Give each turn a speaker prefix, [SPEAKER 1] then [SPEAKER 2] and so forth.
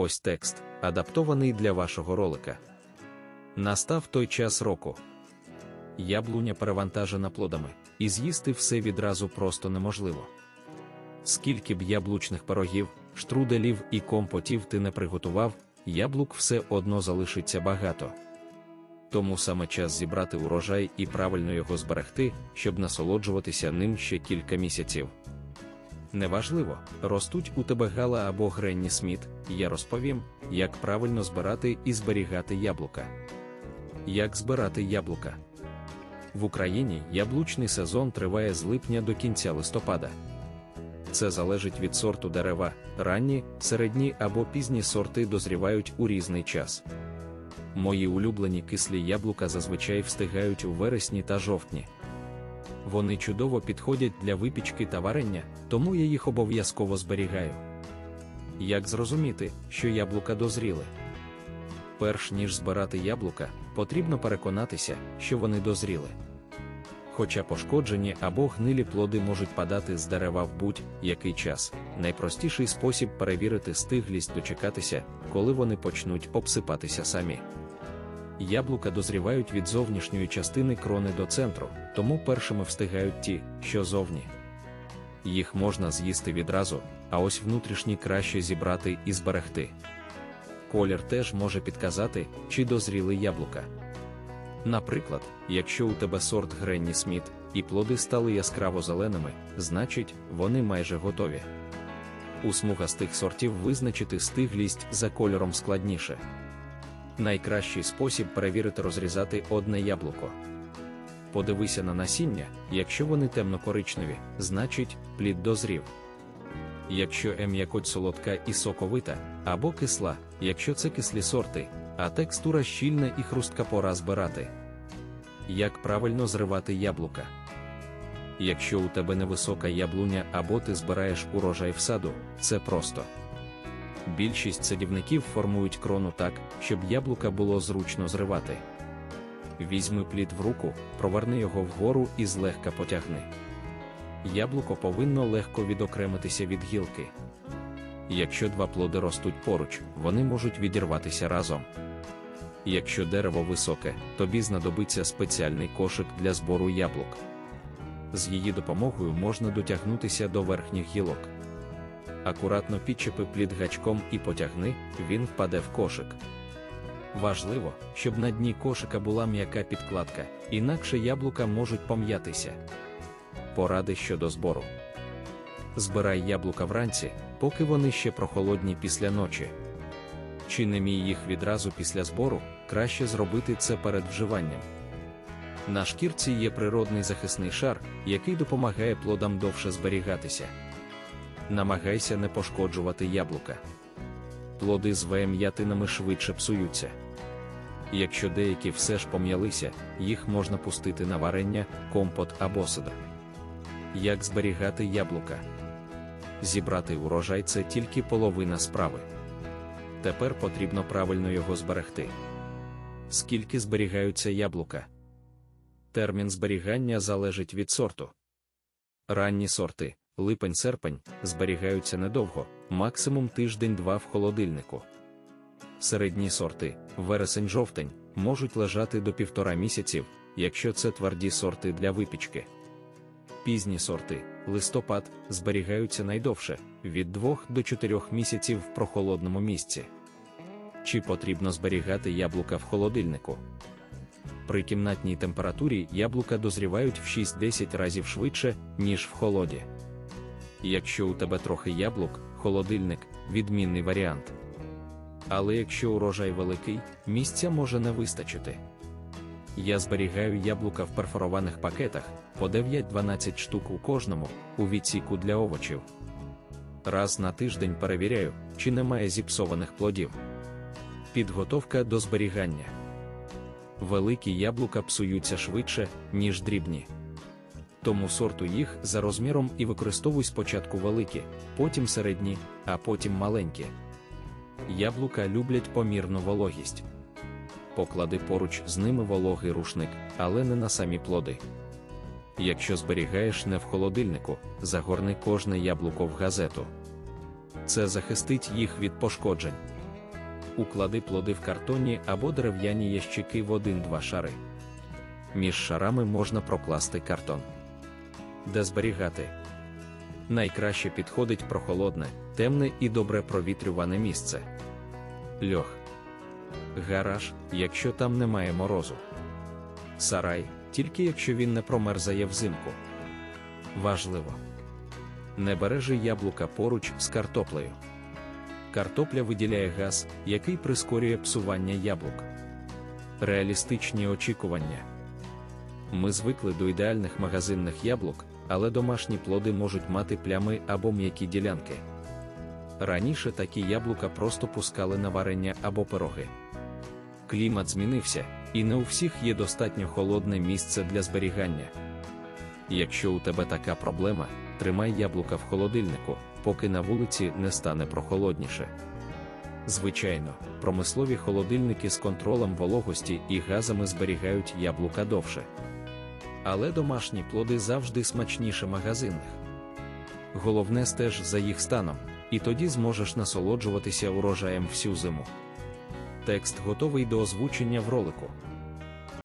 [SPEAKER 1] Ось текст, адаптований для вашого ролика. Настав той час року. Яблуня перевантажена плодами, і з'їсти все відразу просто неможливо. Скільки б яблучних пирогів, штруделів і компотів ти не приготував, яблук все одно залишиться багато. Тому саме час зібрати урожай і правильно його зберегти, щоб насолоджуватися ним ще кілька місяців. Неважливо, ростуть у тебе гала або Гренні Сміт, я розповім, як правильно збирати і зберігати яблука. Як збирати яблука? В Україні яблучний сезон триває з липня до кінця листопада. Це залежить від сорту дерева, ранні, середні або пізні сорти дозрівають у різний час. Мої улюблені кислі яблука зазвичай встигають у вересні та жовтні. Вони чудово підходять для випічки та варення, тому я їх обов'язково зберігаю. Як зрозуміти, що яблука дозріли? Перш ніж збирати яблука, потрібно переконатися, що вони дозріли. Хоча пошкоджені або гнилі плоди можуть падати з дерева в будь-який час, найпростіший спосіб перевірити стиглість дочекатися, коли вони почнуть обсипатися самі. Яблука дозрівають від зовнішньої частини крони до центру, тому першими встигають ті, що зовні. Їх можна з'їсти відразу, а ось внутрішні краще зібрати і зберегти. Колір теж може підказати, чи дозріли яблука. Наприклад, якщо у тебе сорт Гренні Сміт і плоди стали яскраво зеленими, значить, вони майже готові. У смугастих сортів визначити стиглість за кольором складніше. Найкращий спосіб перевірити розрізати одне яблуко. Подивися на насіння, якщо вони темно-коричневі, значить, плід дозрів. Якщо ем'якоть солодка і соковита, або кисла, якщо це кислі сорти, а текстура щільна і хрустка пора збирати. Як правильно зривати яблука? Якщо у тебе невисока яблуня або ти збираєш урожай в саду, це просто. Більшість садівників формують крону так, щоб яблука було зручно зривати. Візьми плід в руку, проверни його вгору і злегка потягни. Яблуко повинно легко відокремитися від гілки. Якщо два плоди ростуть поруч, вони можуть відірватися разом. Якщо дерево високе, тобі знадобиться спеціальний кошик для збору яблук. З її допомогою можна дотягнутися до верхніх гілок. Акуратно підчепи плід гачком і потягни, він впаде в кошик. Важливо, щоб на дні кошика була м'яка підкладка, інакше яблука можуть пом'ятися. Поради щодо збору. Збирай яблука вранці, поки вони ще прохолодні після ночі. Чи не мій їх відразу після збору, краще зробити це перед вживанням. На шкірці є природний захисний шар, який допомагає плодам довше зберігатися. Намагайся не пошкоджувати яблука. Плоди з вем'ятинами швидше псуються. Якщо деякі все ж пом'ялися, їх можна пустити на варення, компот або сидр. Як зберігати яблука? Зібрати урожай це тільки половина справи. Тепер потрібно правильно його зберегти. Скільки зберігаються яблука? Термін зберігання залежить від сорту. Ранні сорти, липень-серпень, зберігаються недовго, максимум тиждень-два в холодильнику. Середні сорти, вересень-жовтень, можуть лежати до півтора місяців, якщо це тверді сорти для випічки. Пізні сорти, листопад, зберігаються найдовше від 2 до 4 місяців в прохолодному місці. Чи потрібно зберігати яблука в холодильнику? При кімнатній температурі яблука дозрівають в 6-10 разів швидше, ніж в холоді. Якщо у тебе трохи яблук, холодильник відмінний варіант. Але якщо урожай великий, місця може не вистачити. Я зберігаю яблука в перфорованих пакетах по 9-12 штук у кожному, у відсіку для овочів. Раз на тиждень перевіряю, чи немає зіпсованих плодів. Підготовка до зберігання. Великі яблука псуються швидше, ніж дрібні. Тому сорту їх за розміром і використовуй спочатку великі, потім середні, а потім маленькі. Яблука люблять помірну вологість. Поклади поруч з ними вологий рушник, але не на самі плоди. Якщо зберігаєш не в холодильнику, загорни кожне яблуко в газету. Це захистить їх від пошкоджень. уклади плоди в картонні або дерев'яні ящики в 1-2 шари. Між шарами можна прокласти картон. Де зберігати. Найкраще підходить прохолодне, темне і добре провітрюване місце. Льох. Гараж, якщо там немає морозу. Сарай, тільки якщо він не промерзає взимку. Важливо. Не бережи яблука поруч з картоплею. Картопля виділяє газ, який прискорює псування яблук. Реалістичні очікування. Ми звикли до ідеальних магазинних яблук, але домашні плоди можуть мати плями або м'які ділянки. Раніше такі яблука просто пускали на варення або пироги. Клімат змінився, і не у всіх є достатньо холодне місце для зберігання. Якщо у тебе така проблема, тримай яблука в холодильнику, поки на вулиці не стане прохолодніше. Звичайно, промислові холодильники з контролем вологості і газами зберігають яблука довше. Але домашні плоди завжди смачніше магазинних. Головне стеж за їх станом, і тоді зможеш насолоджуватися урожаєм всю зиму. Текст готовий до озвучення в ролику.